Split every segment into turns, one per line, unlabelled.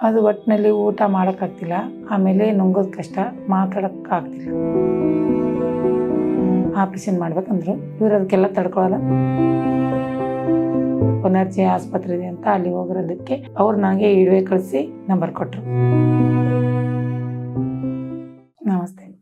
ಅದು ಒಟ್ಟಿನಲ್ಲಿ ಊಟ ಮಾಡೋಕ್ಕಾಗ್ತಿಲ್ಲ. ಆಮೇಲೆ ನುಂಗೋದು ಕಷ್ಟ, ಮಾತಾಡೋಕ್ಕಾಗ್ತಿಲ್ಲ. ಆಪ್ರೇಷನ್ ಮಾಡ್ಬೇಕಂದ್ರು ಇವ್ರು ಅದಕ್ಕೆಲ್ಲ ತಡ್ಕೊಳ್ಳಲ್ಲ ಪುನರ್ಜಿ ಆಸ್ಪತ್ರೆ ಇದೆ ಅಂತ ಅಲ್ಲಿ ಹೋಗಿರೋದಕ್ಕೆ ಅವ್ರು ನನಗೆ ಇಡುವೆ ಕಳಿಸಿ ನಂಬರ್ ಕೊಟ್ಟರು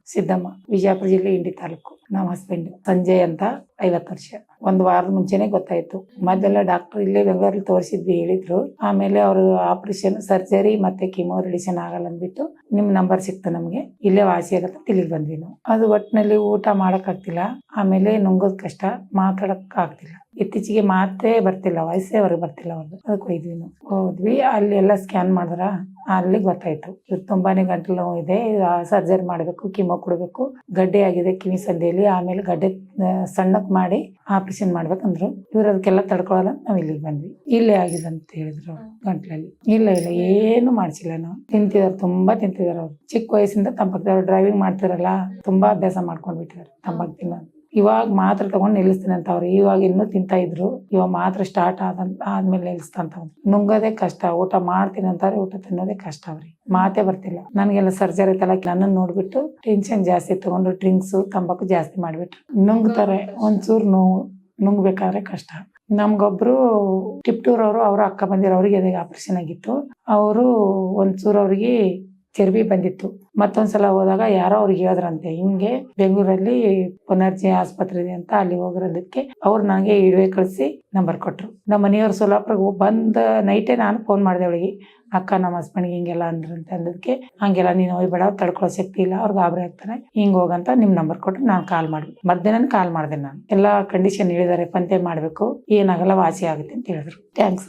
ಸಿದ್ದಮ್ಮ, ವಿಜಯಪುರ ಜಿಲ್ಲೆ ಇಂಡಿ ತಾಲೂಕು. ನಮ್ಮ ಹಸ್ಬೆಂಡ್ ಸಂಜಯ್ ಅಂತ ಐವತ್ತು ವರ್ಷ. ಒಂದು ವಾರದ ಮುಂಚೆನೆ ಗೊತ್ತಾಯ್ತು. ಮೊದಲೆಲ್ಲ ಡಾಕ್ಟರ್ ಇಲ್ಲೇ ಬೆಂಗಳೂರಲ್ಲಿ ತೋರಿಸಿದ್ವಿ, ಹೇಳಿದ್ರು. ಆಮೇಲೆ ಅವರು ಆಪರೇಷನ್ ಸರ್ಜರಿ ಮತ್ತೆ ಕಿಮೋ ರೇಡಿಯೇಷನ್ ಆಗಲ್ಲ ಅಂದ್ಬಿಟ್ಟು ನಿಮ್ ನಂಬರ್ ಸಿಕ್ತು ನಮಗೆ. ಇಲ್ಲೇ ವಾಸಿ ಆಗತ್ತೆ ತಿಳಿದ್ ಬಂದ್ವಿ ನಾವು. ಅದು ಒಟ್ಟಿನಲ್ಲಿ ಊಟ ಮಾಡಕ್ಕಾಗ್ತಿಲ್ಲ. ಆಮೇಲೆ ನುಂಗೋದ್ ಕಷ್ಟ ಮಾತಾಡಕ್ ಆಗ್ತಿಲ್ಲ ಇತ್ತೀಚೆಗೆ ಮಾತೇ ಬರ್ತಿಲ್ಲ ವಯಸ್ಸೇ ಅವ್ರಿಗೆ ಬರ್ತಿಲ್ಲ ಅವ್ರದ್ದು ಅದಕ್ಕೆ ಹೋಯ್ದ್ವಿ ನಾವು. ಹೋದ್ವಿ ಅಲ್ಲಿ ಎಲ್ಲ ಸ್ಕ್ಯಾನ್ ಮಾಡಿದ್ರ. ಅಲ್ಲಿ ಗೊತ್ತಾಯ್ತು ಇವ್ರು ತುಂಬಾನೇ ಗಂಟಲು ನೋವು ಇದೆ. ಸರ್ಜರಿ ಮಾಡಬೇಕು ಕಿಮೋ ಕೊಡಬೇಕು. ಗಡ್ಡೆ ಆಗಿದೆ ಕಿವಿ ಸಂಧಿಯಲ್ಲಿ ಆಮೇಲೆ ಗಡ್ಡೆ ಸಣ್ಣಕ್ಕೆ ಸಣ್ಣಕ್ ಮಾಡಿ ಆಪರೇಷನ್ ಮಾಡ್ಬೇಕಂದ್ರು. ಇವ್ರು ಅದಕ್ಕೆಲ್ಲ ತಡ್ಕೊಳಲ್ಲ. ನಾವ್ ಇಲ್ಲಿಗೆ ಬಂದ್ವಿ. ಇಲ್ಲೇ ಆಗಿದೆ ಅಂತ ಹೇಳಿದ್ರು ಅವ್ರು ಗಂಟ್ಲಲ್ಲಿ. ಇಲ್ಲ ಇಲ್ಲ ಏನು ಮಾಡ್ಸಿಲ್ಲ ನಾವು. ತಿಂತಿದಾರೆ ತುಂಬಾ ತಿಂತಿದಾರೆ ಅವ್ರು. ಚಿಕ್ಕ ವಯಸ್ಸಿಂದ ತಂಬಾಕು ಡ್ರೈವಿಂಗ್ ಮಾಡ್ತಿರಲ್ಲ ತುಂಬಾ ಅಭ್ಯಾಸ ಮಾಡ್ಕೊಂಡ್ ಬಿಟ್ಟಿದ್ದಾರೆ ತಂಬಾಕು ತಿನ್ನೋದು ಇವಾಗ ಮಾತ್ರ ತಗೊಂಡು ನಿಲ್ಲಿಸ್ತೀನಿ ಅಂತ ಅವ್ರು. ಇವಾಗ ಇನ್ನೂ ತಿಂತಾ ಇದ್ರು. ಇವಾಗ ಮಾತ್ರ ಸ್ಟಾರ್ಟ್ ಆದ ಆದ್ಮೇಲೆ ನಿಲ್ಲಿಸ್ತಂತ. ನುಂಗೋದೇ ಕಷ್ಟ. ಊಟ ಮಾಡ್ತೀನಿ ಅಂತಾರೆ, ಊಟ ತಿನ್ನೋದೇ ಕಷ್ಟ ಅವ್ರಿ ಮಾತೇ ಬರ್ತಿಲ್ಲ. ನನಗೆಲ್ಲ ಸರ್ಜರಿ ಐತಲ್ಲ ನನ್ನ ನೋಡ್ಬಿಟ್ಟು ಟೆನ್ಷನ್ ಜಾಸ್ತಿ ತಗೊಂಡು ಡ್ರಿಂಕ್ಸ್ ತಂಬಾಕು ಜಾಸ್ತಿ ಮಾಡಿಬಿಟ್ರು. ನುಂಗ್ತಾರೆ. ಒಂಚೂರು ನೋವು. ನುಂಗ್ಬೇಕಾದ್ರೆ ಕಷ್ಟ. ನಮ್ಗೊಬ್ರು ಟಿಪ್ಟೂರ್ ಅವರು ಅವ್ರ ಅಕ್ಕ ಬಂದಿರೋ ಅವ್ರಿಗೆ ಎದೆಗೆ ಆಪರೇಷನ್ ಆಗಿತ್ತು. ಅವರು ಒಂಚೂರು ಅವ್ರಿಗೆ ಚರ್ಬಿ ಬಂದಿತ್ತು. ಮತ್ತೊಂದ್ಸಲ ಹೋದಾಗ ಯಾರೋ ಅವ್ರಿಗೆ ಹೇಳಿದ್ರಂತೆ, ಹಿಂಗೆ ಬೆಂಗಳೂರಲ್ಲಿ ಪುನರ್ಜಿ ಆಸ್ಪತ್ರೆ ಇದೆ ಅಂತ ಅಲ್ಲಿ ಹೋಗಿರೋದಕ್ಕೆ ಅವ್ರು ನನಗೆ ಇಡುವೆ ಕಳಿಸಿ ನಂಬರ್ ಕೊಟ್ರು. ನಮ್ಮ ಮನೆಯವ್ರು ಸೋಲಾಪುರಕ್ಕೆ ಬಂದ ನೈಟೇ ನಾನು ಫೋನ್ ಮಾಡಿದೆ ಅವಳಿಗೆ, ಅಕ್ಕ ನಮ್ಮ ಹಸ್ಬೆಂಡ್ಗೆ ಹಿಂಗೆಲ್ಲ ಅಂದ್ರಂತೆ ಅಂದದಕ್ಕೆ ಹಂಗೆಲ್ಲ ನೀನು ಹೋಗ್ಬೇಡ ಬೇಡ ತಡ್ಕೊಳ್ಳೋ ಶಕ್ತಿ ಇಲ್ಲ, ಅವ್ರು ಗಾಬರಿ ಆಗ್ತಾರೆ, ಹಿಂಗೆ ಹೋಗಂತ ನಿಮ್ ನಂಬರ್ ಕೊಟ್ಟು ನಾನು ಕಾಲ್ ಮಾಡಿ ಮಧ್ಯಾಹ್ನ ಕಾಲ್ ಮಾಡಿದೆ ನಾನು. ಎಲ್ಲ ಕಂಡೀಷನ್ ಹೇಳಿದ್ದಾರೆ, ಪಂತೆ ಮಾಡಬೇಕು, ಏನಾಗಲ್ಲ ವಾಸಿ ಆಗುತ್ತೆ ಅಂತ ಹೇಳಿದ್ರು. ಥ್ಯಾಂಕ್ಸ್